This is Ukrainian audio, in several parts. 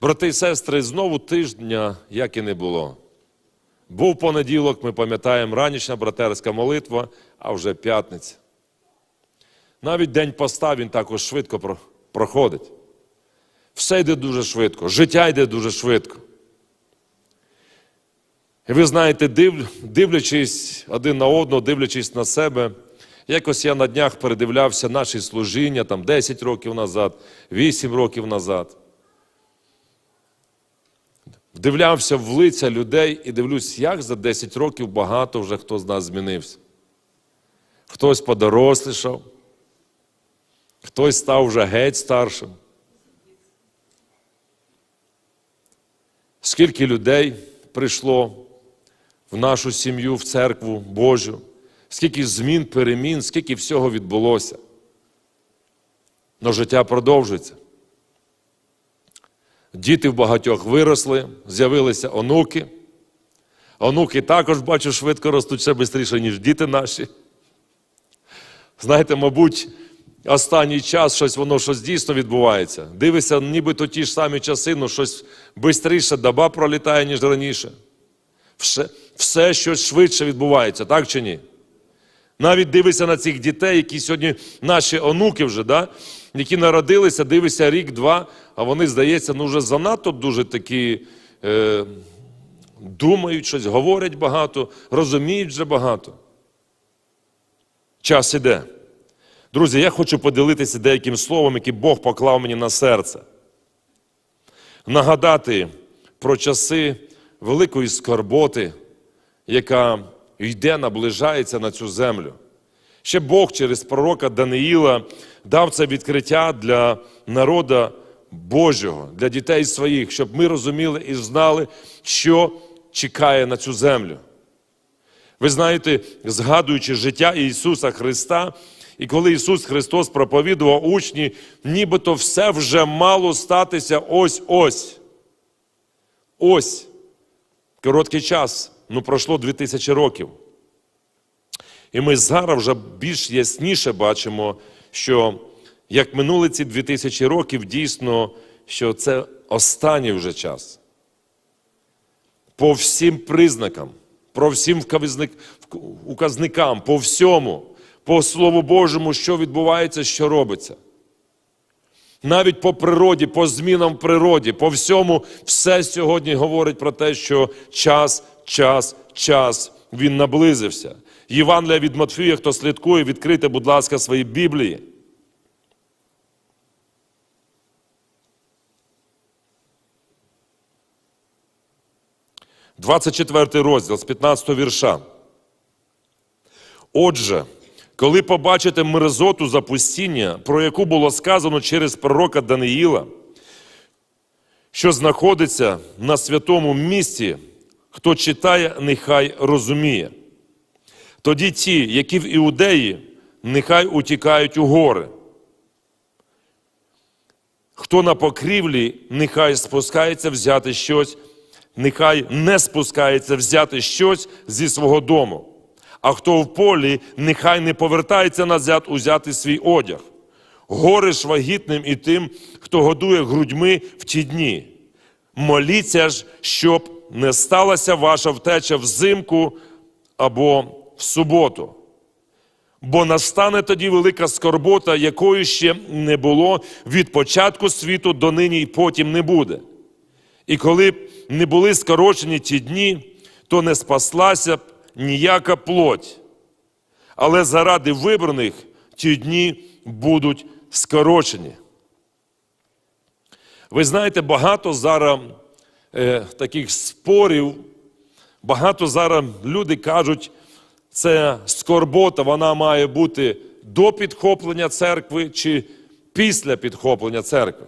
Брати і сестри, знову тижня, як і не було. Був понеділок, ми пам'ятаємо ранішня братерська молитва, а вже п'ятниця. Навіть день поста він також швидко проходить. Все йде дуже швидко, життя йде дуже швидко. І ви знаєте, див, дивлячись один на одного, дивлячись на себе, якось я на днях передивлявся наші служіння там 10 років назад, 8 років назад. Вдивлявся в лиця людей і дивлюсь, як за 10 років багато вже хто з нас змінився. Хтось подорослішав, хтось став вже геть старшим. Скільки людей прийшло в нашу сім'ю, в церкву Божу, скільки змін, перемін, скільки всього відбулося. Но життя продовжується. Діти в багатьох виросли, з'явилися онуки. Онуки також, бачу, швидко ростуть ще швидше, ніж діти наші. Знаєте, мабуть, останній час щось воно щось дійсно відбувається. Дивишся, нібито ті ж самі часи, але щось швидше доба пролітає, ніж раніше. Все, все щось швидше відбувається, так чи ні? Навіть дивишся на цих дітей, які сьогодні наші онуки вже, да? Які народилися, дивишся рік-два, а вони, здається, ну вже занадто дуже такі е, думають щось, говорять багато, розуміють вже багато. Час іде. Друзі, я хочу поділитися деяким словом, яке Бог поклав мені на серце. Нагадати про часи великої скорботи, яка йде, наближається на цю землю. Ще Бог через пророка Даниїла дав це відкриття для народа Божого, для дітей своїх, щоб ми розуміли і знали, що чекає на цю землю. Ви знаєте, згадуючи життя Ісуса Христа, і коли Ісус Христос проповідував учні, нібито все вже мало статися ось-ось. Ось. Короткий час, ну пройшло 2000 років. І ми зараз вже більш ясніше бачимо, що як минули ці 2000 років, дійсно, що це останній вже час. По всім признакам, по всім указникам, по всьому, по Слову Божому, що відбувається, що робиться. Навіть по природі, по змінам в природі, по всьому, все сьогодні говорить про те, що час, час, час він наблизився. Євангелія від Матфія, хто слідкує, відкрийте, будь ласка, свої Біблії. Двадцять четвертий розділ з 15 вірша. Отже, коли побачите мерзоту запустіння, про яку було сказано через пророка Даниїла, що знаходиться на святому місці, хто читає, нехай розуміє. Тоді ті, які в Іудеї, нехай утікають у гори. Хто на покрівлі, нехай спускається взяти щось, нехай не спускається взяти щось зі свого дому. А хто в полі, нехай не повертається назад узяти свій одяг. Горе ж вагітним і тим, хто годує грудьми в ті дні. Моліться ж, щоб не сталася ваша втеча взимку або в суботу. Бо настане тоді велика скорбота, якої ще не було від початку світу до нині і потім не буде. І коли б не були скорочені ті дні, то не спаслася б ніяка плоть. Але заради вибраних ті дні будуть скорочені. Ви знаєте, багато зараз е, таких спорів, багато зараз люди кажуть, це скорбота, вона має бути до підхоплення церкви чи після підхоплення церкви.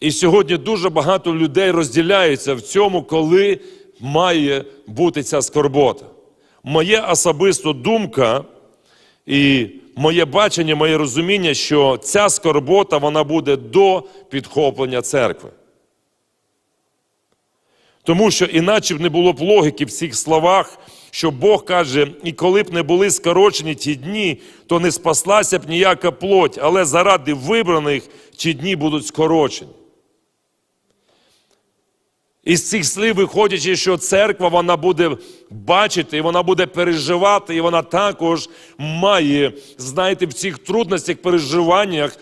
І сьогодні дуже багато людей розділяються в цьому, коли має бути ця скорбота. Моя особиста думка і моє бачення, моє розуміння, що ця скорбота вона буде до підхоплення церкви. Тому що іначе б не було б логіки в цих словах, що Бог каже, і коли б не були скорочені ті дні, то не спаслася б ніяка плоть, але заради вибраних ті дні будуть скорочені. Із цих слів виходячи, що церква вона буде бачити, і вона буде переживати, і вона також має, знаєте, в цих трудностях, переживаннях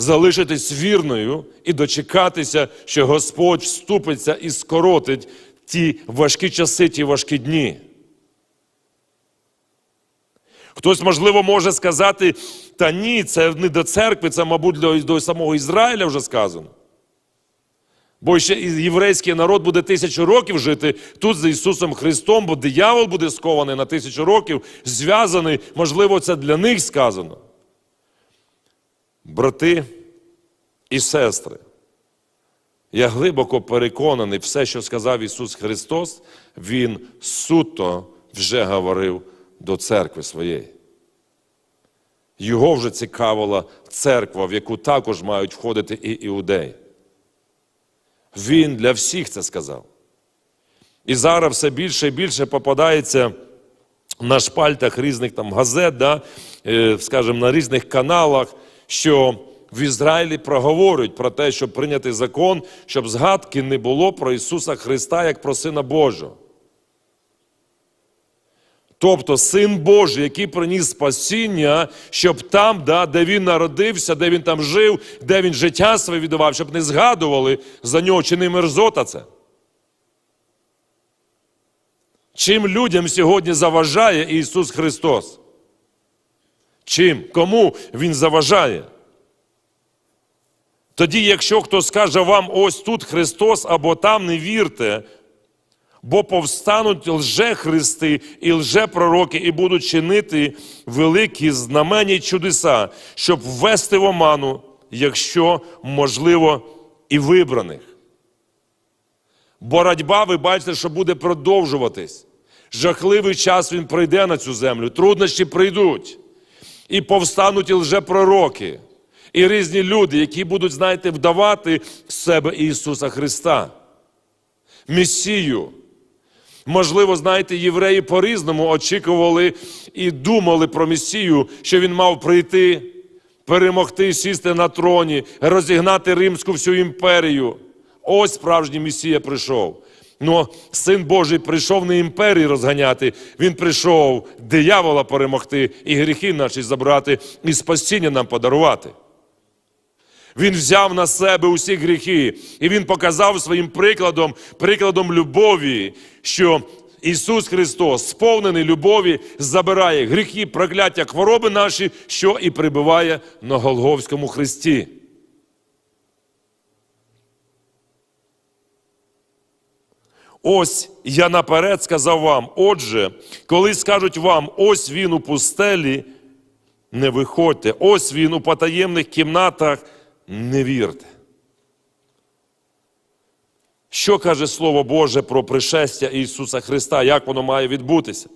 залишитись вірною і дочекатися, що Господь вступиться і скоротить ті важкі часи, ті важкі дні. Хтось, можливо, може сказати, та ні, це не до церкви, це, мабуть, до, самого Ізраїля вже сказано. Бо ще єврейський народ буде тисячу років жити тут з Ісусом Христом, бо диявол буде скований на тисячу років, зв'язаний, можливо, це для них сказано. Брати і сестри, я глибоко переконаний, все, що сказав Ісус Христос, Він суто вже говорив до церкви своєї. Його вже цікавила церква, в яку також мають входити і іудеї. Він для всіх це сказав. І зараз все більше і більше попадається на шпальтах різних там газет, да, е, скажімо, на різних каналах, що в Ізраїлі проговорюють про те, щоб прийняти закон, щоб згадки не було про Ісуса Христа як про Сина Божого. Тобто Син Божий, який приніс спасіння, щоб там, да, де він народився, де він там жив, де він життя своє віддавав, щоб не згадували за нього, чи не мерзота це. Чим людям сьогодні заважає Ісус Христос? Чим? Кому Він заважає? Тоді, якщо хто скаже вам, ось тут Христос або там, не вірте, бо повстануть лже-христи і лже-пророки, і будуть чинити великі знамення й чудеса, щоб ввести в оману, якщо можливо, і вибраних. Боротьба, ви бачите, що буде продовжуватись. Жахливий час він прийде на цю землю, труднощі прийдуть. І повстануть і лжепророки, і різні люди, які будуть, знаєте, вдавати в себе Ісуса Христа, Месію. Можливо, знаєте, євреї по-різному очікували і думали про Месію, що він мав прийти, перемогти, сісти на троні, розігнати Римську всю імперію. Ось справжній Месія прийшов. Ну, син Божий прийшов не імперії розганяти, він прийшов диявола перемогти і гріхи наші забрати, і спасіння нам подарувати. Він взяв на себе усі гріхи, і Він показав своїм прикладом, прикладом любові, що Ісус Христос, сповнений любові, забирає гріхи, прокляття, хвороби наші, що і прибиває на Голговському Христі. Ось я наперед сказав вам. Отже, коли скажуть вам, ось він у пустелі, не виходьте, ось він у потаємних кімнатах, не вірте. Що каже Слово Боже про пришестя Ісуса Христа, як воно має відбутися?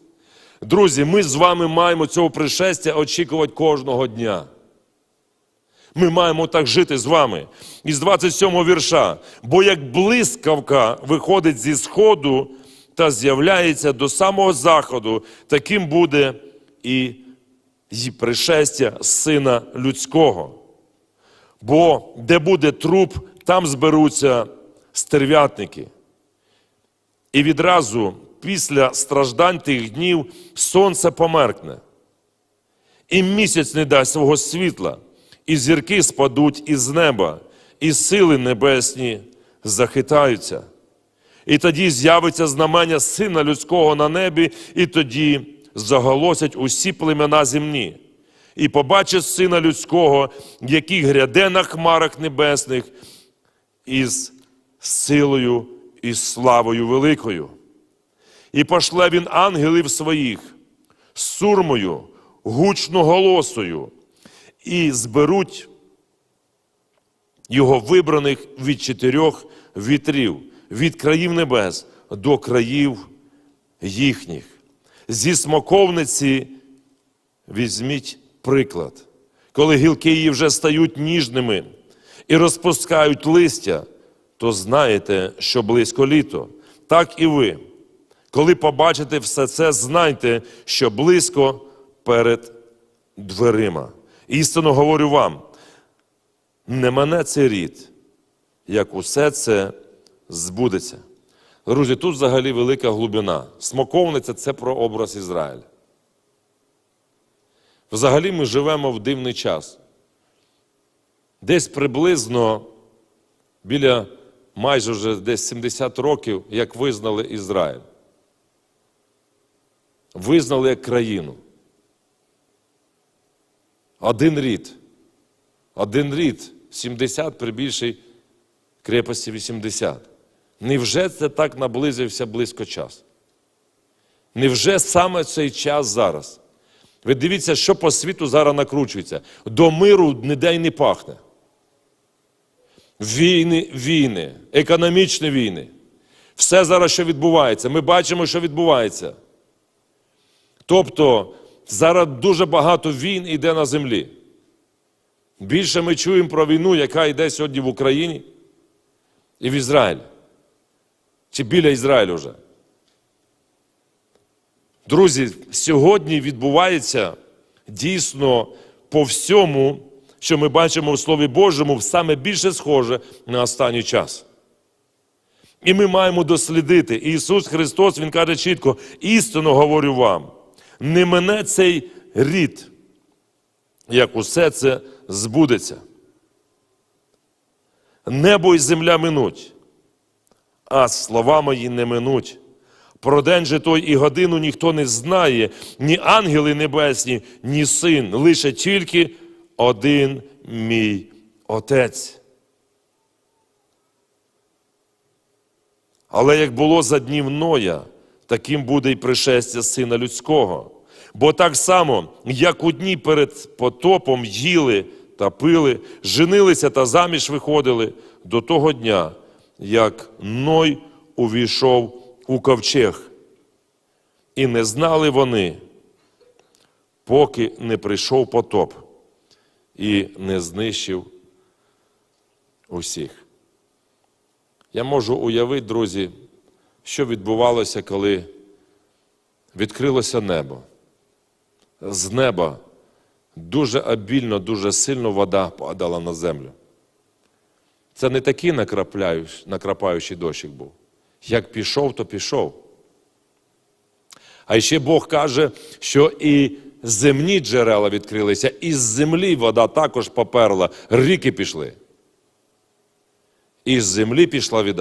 Друзі, ми з вами маємо цього пришестя очікувати кожного дня. Ми маємо так жити з вами. Із 27 вірша. Бо як блискавка виходить зі сходу та з'являється до самого заходу, таким буде і пришестя Сина Людського. Бо де буде труп, там зберуться стерв'ятники. І відразу після страждань тих днів сонце померкне, і місяць не дасть свого світла, і зірки спадуть із неба, і сили небесні захитаються. І тоді з'явиться знамення Сина Людського на небі, і тоді заголосять усі племена земні. І побачить Сина Людського, який гряде на хмарах небесних, із силою і славою великою. І пошле він ангелів своїх з сурмою, гучно голосою, і зберуть його вибраних від чотирьох вітрів, від країв небес до країв їхніх. Зі смоковниці візьміть приклад, коли гілки її вже стають ніжними і розпускають листя, то знаєте, що близько літо. Так і ви, Коли побачите все це, знайте, що близько перед дверима. Істинно говорю вам, не мене цей рід, як усе це збудеться. Друзі, тут взагалі велика глибина. Смоковниця це про образ Ізраїля. Взагалі ми живемо в дивний час. Десь приблизно біля майже вже десь 70 років, як визнали Ізраїль. Визнали як країну. Один рід. Один рід 70 при більшій крепості 80. Невже це так наблизився близько час? Невже саме цей час зараз? Ви дивіться, що по світу зараз накручується. До миру ніде й не пахне. Війни, війни, економічні війни. Все зараз, що відбувається. Ми бачимо, що відбувається. Тобто, зараз дуже багато війн йде на землі. Більше ми чуємо про війну, яка йде сьогодні в Україні і в Ізраїлі. Чи біля Ізраїлю вже. Друзі, сьогодні відбувається дійсно по всьому, що ми бачимо в Слові Божому, саме більше схоже на останній час. І ми маємо дослідити. Ісус Христос, Він каже чітко: істинно говорю вам, не мене цей рід, як усе це збудеться. Небо і земля минуть, а слова мої не минуть. Про день же той і годину ніхто не знає, ні ангели небесні, ні син, лише тільки один мій Отець. Але як було за днів Ноя, таким буде й пришестя Сина Людського. Бо так само, як у дні перед потопом їли та пили, женилися та заміж виходили до того дня, як Ной увійшов у ковчег. І не знали вони, поки не прийшов потоп і не знищив усіх. Я можу уявити, друзі, що відбувалося, коли відкрилося небо. З неба дуже обільно, дуже сильно вода падала на землю. Це не такий накрапаючий дощик був. Як пішов, то пішов. А ще Бог каже, що і земні джерела відкрилися, і з землі вода також поперла, ріки пішли. І з землі пішла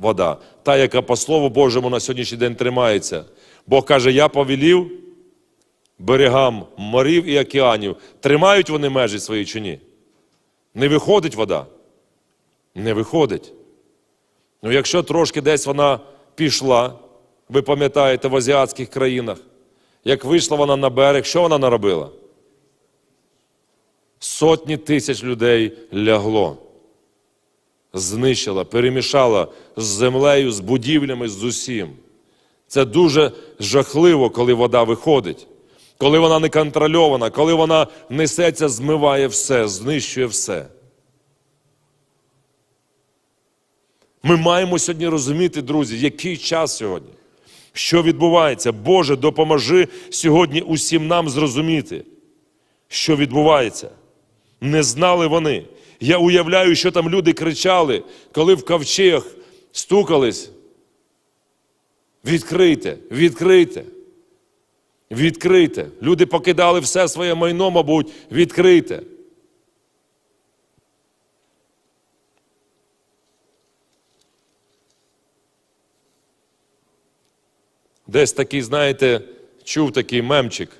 вода, та, яка по Слову Божому на сьогоднішній день тримається. Бог каже, я повелів берегам морів і океанів. Тримають вони межі свої чи ні? Не виходить вода? Не виходить. Ну, якщо трошки десь вона пішла, ви пам'ятаєте в азіатських країнах, як вийшла вона на берег, що вона наробила? Сотні тисяч людей лягло, знищила, перемішала з землею, з будівлями, з усім. Це дуже жахливо, коли вода виходить, коли вона не контрольована, коли вона несеться, змиває все, знищує все. Ми маємо сьогодні розуміти, друзі, який час сьогодні, що відбувається. Боже, допоможи сьогодні усім нам зрозуміти, що відбувається. Не знали вони. Я уявляю, що там люди кричали, коли в ковчег стукались. Відкрийте, відкрийте. Відкрийте. Люди покидали все своє майно, мабуть, відкрийте. Десь такий, знаєте, чув такий мемчик,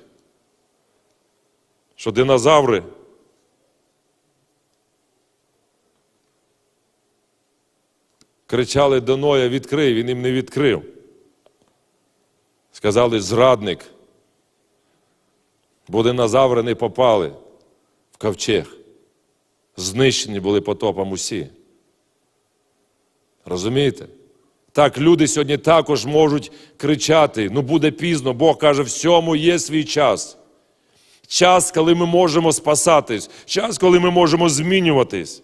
що динозаври кричали до Ноя, відкрий, він їм не відкрив. Сказали, зрадник, бо динозаври не попали в ковчег. Знищені були потопом усі. Розумієте? Так, люди сьогодні також можуть кричати: ну буде пізно, Бог каже, всьому є свій час. Час, коли ми можемо спасатись, час, коли ми можемо змінюватись.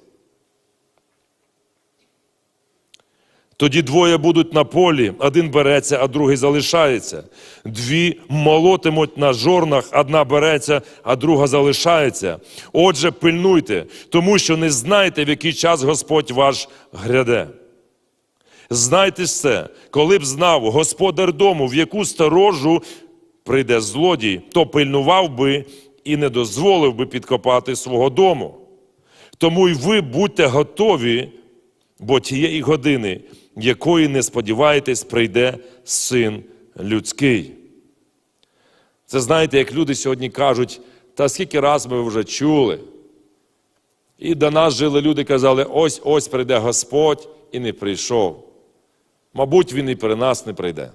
Тоді двоє будуть на полі, один береться, а другий залишається. Дві молотимуть на жорнах, одна береться, а друга залишається. Отже, пильнуйте, тому що не знаєте, в який час Господь ваш гряде. Знайте це, коли б знав господар дому, в яку сторожу прийде злодій, то пильнував би і не дозволив би підкопати свого дому. Тому й ви будьте готові, бо тієї години, якої не сподіваєтесь, прийде син людський. Це знаєте, як люди сьогодні кажуть, та скільки раз ми вже чули. І до нас жили люди, казали, ось ось прийде Господь і не прийшов. Мабуть, він і при нас не прийде.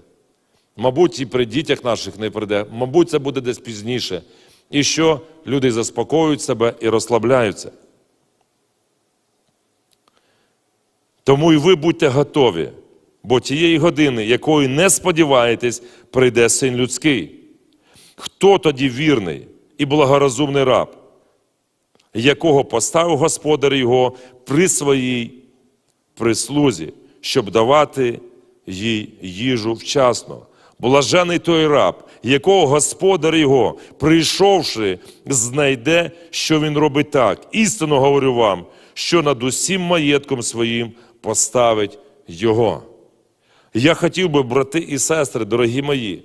Мабуть, і при дітях наших не прийде. Мабуть, це буде десь пізніше. І що люди заспокоюють себе і розслабляються. Тому і ви будьте готові, бо тієї години, якої не сподіваєтесь, прийде син людський. Хто тоді вірний і благорозумний раб, якого поставив господар його при своїй прислузі, щоб давати їй їжу вчасно? Блажений той раб, якого господар його, прийшовши, знайде, що він робить так. Істинно говорю вам, що над усім маєтком своїм поставить його. Я хотів би, брати і сестри, дорогі мої,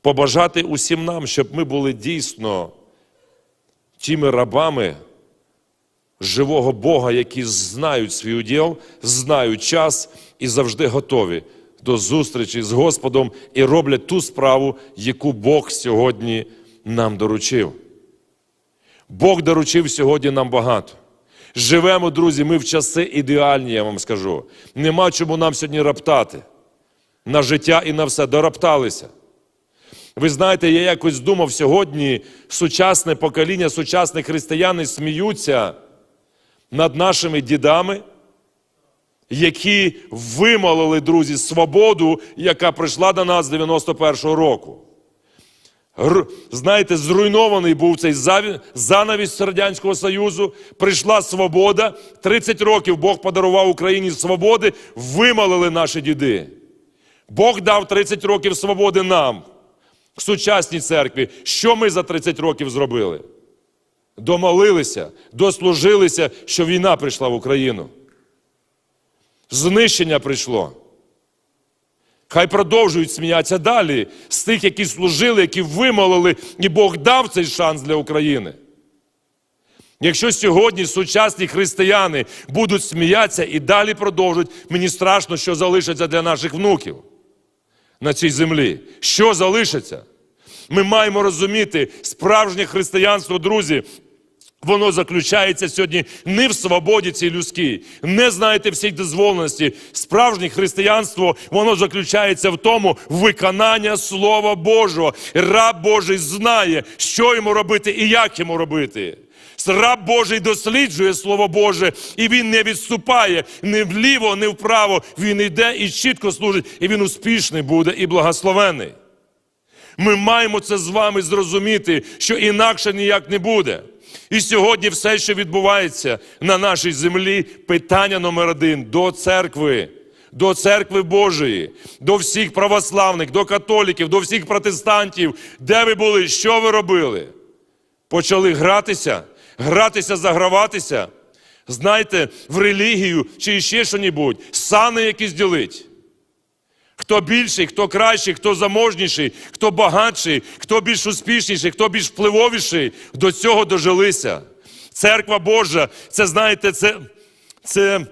побажати усім нам, щоб ми були дійсно тими рабами живого Бога, які знають свій уділ, знають час і завжди готові до зустрічі з Господом і роблять ту справу, яку Бог сьогодні нам доручив. Бог доручив сьогодні нам багато. Живемо, друзі, ми в часи ідеальні, я вам скажу. Нема чому нам сьогодні раптати. На життя і на все дорапталися. Ви знаєте, я якось думав сьогодні, сучасне покоління, сучасні християни сміються над нашими дідами, які вимолили, друзі, свободу, яка прийшла до нас з 91-го року. Знаєте, зруйнований був цей занавіс Радянського Союзу, прийшла свобода. 30 років Бог подарував Україні свободи, вимолили наші діди. Бог дав 30 років свободи нам, сучасній церкві. Що ми за 30 років зробили? Домолилися, дослужилися, що війна прийшла в Україну. Знищення прийшло. Хай продовжують сміятися далі з тих, які служили, які вимолили, і Бог дав цей шанс для України. Якщо сьогодні сучасні християни будуть сміятися і далі продовжують, мені страшно, що залишиться для наших внуків на цій землі. Що залишиться? Ми маємо розуміти, справжнє християнство, друзі, Воно заключається сьогодні не в свободі цій людській, не знаєте всіх дозволеності. Справжнє християнство, воно заключається в тому виконання Слова Божого. Раб Божий знає, що йому робити і як йому робити. Раб Божий досліджує Слово Боже, і він не відступає ні вліво, ні вправо. Він йде і чітко служить, і він успішний буде і благословений. Ми маємо це з вами зрозуміти, що інакше ніяк не буде. І сьогодні все, що відбувається на нашій землі, питання номер один до церкви, до церкви Божої, до всіх православних, до католіків, до всіх протестантів. Де ви були? Що ви робили? Почали гратися, гратися, заграватися. Знаєте, в релігію чи ще що-небудь, сани якісь ділить. Хто більший, хто кращий, хто заможніший, хто багатший, хто більш успішніший, хто більш впливовіший, до цього дожилися. Церква Божа, це знаєте, це, це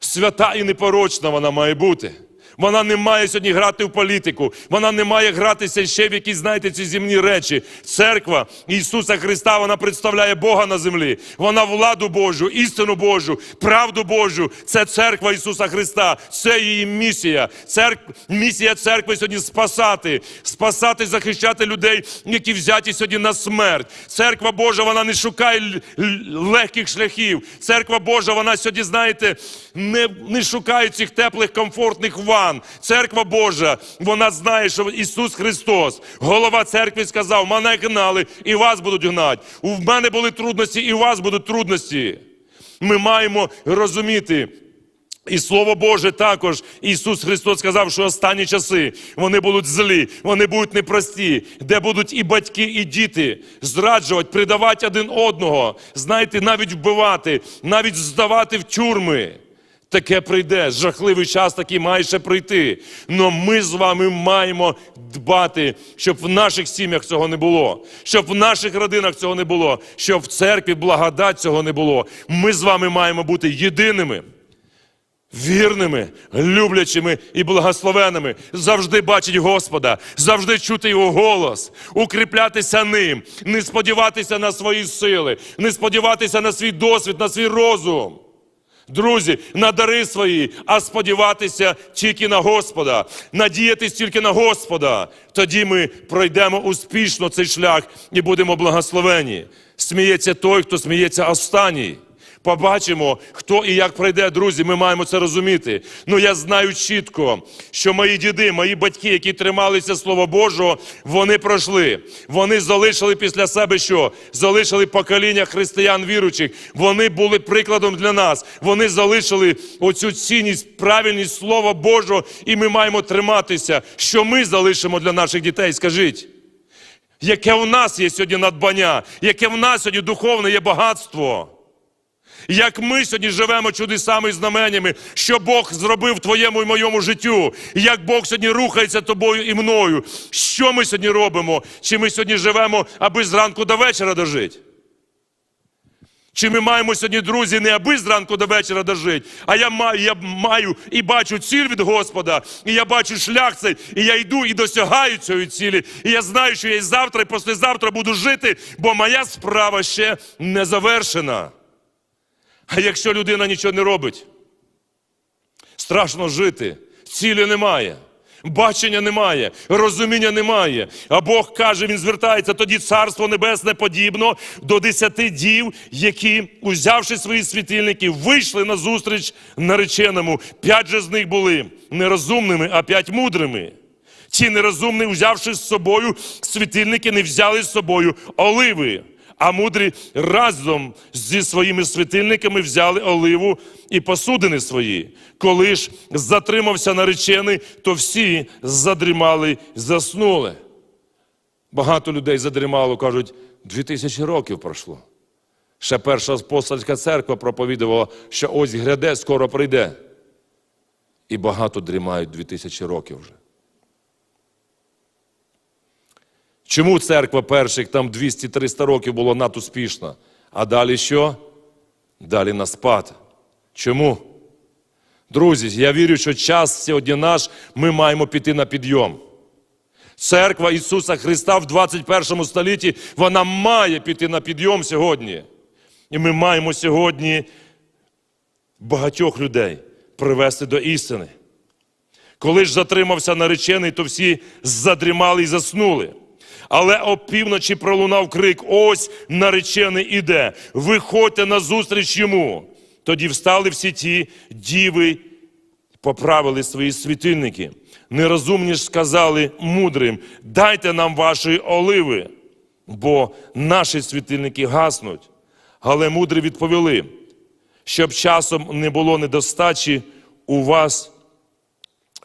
свята і непорочна вона має бути. Вона не має сьогодні грати в політику, вона не має гратися ще в якісь, знаєте, ці земні речі. Церква Ісуса Христа, вона представляє Бога на землі. Вона владу Божу, істину Божу, правду Божу. Це церква Ісуса Христа, це її місія. Церк... Місія церкви сьогодні спасати, спасати, захищати людей, які взяті сьогодні на смерть. Церква Божа, вона не шукає легких шляхів. Церква Божа, вона сьогодні, знаєте, не, не шукає цих теплих, комфортних ван. Церква Божа, вона знає, що Ісус Христос, голова церкви, сказав: мене гнали, і вас будуть гнати. У мене були трудності, і у вас будуть трудності. Ми маємо розуміти, І Слово Боже також Ісус Христос сказав, що останні часи вони будуть злі, вони будуть непрості, де будуть і батьки, і діти зраджувати, предавати один одного, знаєте, навіть вбивати, навіть здавати в тюрми. Таке прийде, жахливий час такий має ще прийти. Но ми з вами маємо дбати, щоб в наших сім'ях цього не було, щоб в наших родинах цього не було, щоб в церкві благодать цього не було. Ми з вами маємо бути єдиними вірними, люблячими і благословеними, завжди бачить Господа, завжди чути Його голос, укріплятися ним, не сподіватися на свої сили, не сподіватися на свій досвід, на свій розум. Друзі, на дари свої, а сподіватися тільки на Господа, надіятись тільки на Господа. Тоді ми пройдемо успішно цей шлях і будемо благословені. Сміється той, хто сміється останній. Побачимо, хто і як пройде, друзі, ми маємо це розуміти. Ну я знаю чітко, що мої діди, мої батьки, які трималися Слова Божого, вони пройшли. Вони залишили після себе що? Залишили покоління християн віруючих. Вони були прикладом для нас. Вони залишили оцю цінність, правильність Слова Божого, і ми маємо триматися. Що ми залишимо для наших дітей? Скажіть. Яке у нас є сьогодні надбання, яке в нас сьогодні духовне є багатство. Як ми сьогодні живемо чудесами і знаменями, що Бог зробив в твоєму і моєму життю, як Бог сьогодні рухається тобою і мною. Що ми сьогодні робимо? Чи ми сьогодні живемо, аби зранку до вечора дожити? Чи ми маємо сьогодні, друзі, не аби зранку до вечора дожити, а я маю, я маю і бачу ціль від Господа, і я бачу шлях цей, і я йду і досягаю цієї цілі. І я знаю, що я і завтра, і післязавтра буду жити, бо моя справа ще не завершена. А якщо людина нічого не робить, страшно жити, цілі немає, бачення немає, розуміння немає. А Бог каже, Він звертається, тоді Царство Небесне подібно до десяти дів, які, узявши свої світильники, вийшли на зустріч нареченому. П'ять же з них були нерозумними, а п'ять мудрими. Ті нерозумні, взявши з собою світильники, не взяли з собою оливи. А мудрі разом зі своїми світильниками взяли оливу і посудини свої. Коли ж затримався наречений, то всі задрімали, заснули. Багато людей задрімало, кажуть, дві тисячі років пройшло. Ще перша апостольська церква проповідувала, що ось гряде, скоро прийде. І багато дрімають дві тисячі років вже. Чому церква перших там 200-300 років була надуспішна? А далі що? Далі на спад. Чому? Друзі, я вірю, що час сьогодні наш, ми маємо піти на підйом. Церква Ісуса Христа в 21 столітті, вона має піти на підйом сьогодні. І ми маємо сьогодні багатьох людей привести до істини. Коли ж затримався наречений, то всі задрімали і заснули. Але опівночі пролунав крик: ось наречений іде, виходьте назустріч йому. Тоді встали всі ті діви, поправили свої світильники. Нерозумні ж сказали мудрим: дайте нам вашої оливи, бо наші світильники гаснуть. Але мудрі відповіли, щоб часом не було недостачі у вас,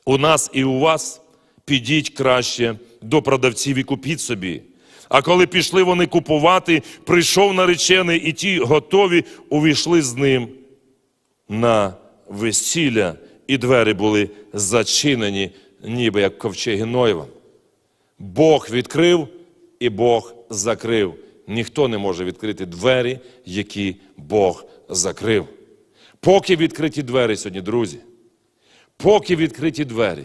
у нас і у вас, підіть краще до продавців і купіть собі. А коли пішли вони купувати, прийшов наречений, і ті готові увійшли з ним на весілля, і двері були зачинені, ніби як ковчеги Ноєва. Бог відкрив і Бог закрив. Ніхто не може відкрити двері, які Бог закрив. Поки відкриті двері сьогодні, друзі, поки відкриті двері,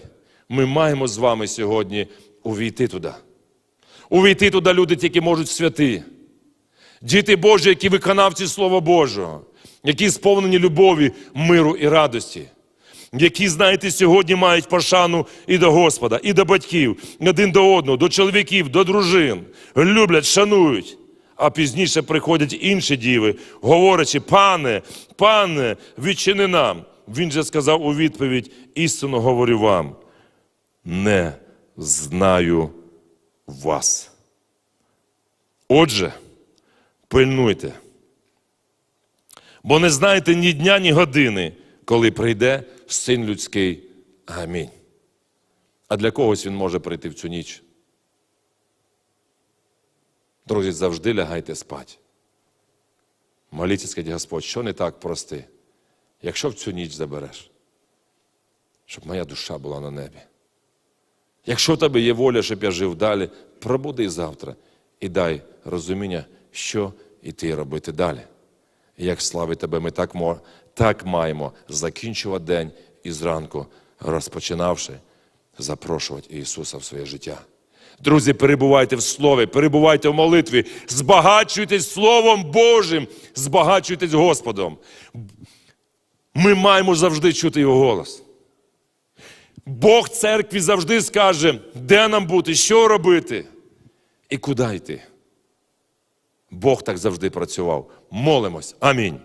ми маємо з вами сьогодні увійти туди. Увійти туди люди тільки можуть святі. Діти Божі, які виконавці Слова Божого, які сповнені любові, миру і радості, які, знаєте, сьогодні мають пошану і до Господа, і до батьків, один до одного, до чоловіків, до дружин, люблять, шанують. А пізніше приходять інші діви, говорячи, пане, пане, відчини нам. Він же сказав у відповідь: істинно говорю вам, не знаю вас. Отже, пильнуйте, бо не знаєте ні дня, ні години, коли прийде син людський. Амінь. А для когось він може прийти в цю ніч. Друзі, завжди лягайте спать. Моліться, скажіть, Господь, що не так прости, якщо в цю ніч забереш, щоб моя душа була на небі. Якщо в тебе є воля, щоб я жив далі, пробуди завтра і дай розуміння, що іти робити далі. Як слави тебе, ми так, так маємо закінчувати день і зранку, розпочинавши, запрошувати Ісуса в своє життя. Друзі, перебувайте в Слові, перебувайте в молитві, збагачуйтесь Словом Божим, збагачуйтесь Господом. Ми маємо завжди чути Його голос. Бог церкві завжди скаже, де нам бути, що робити і куди йти. Бог так завжди працював. Молимось. Амінь.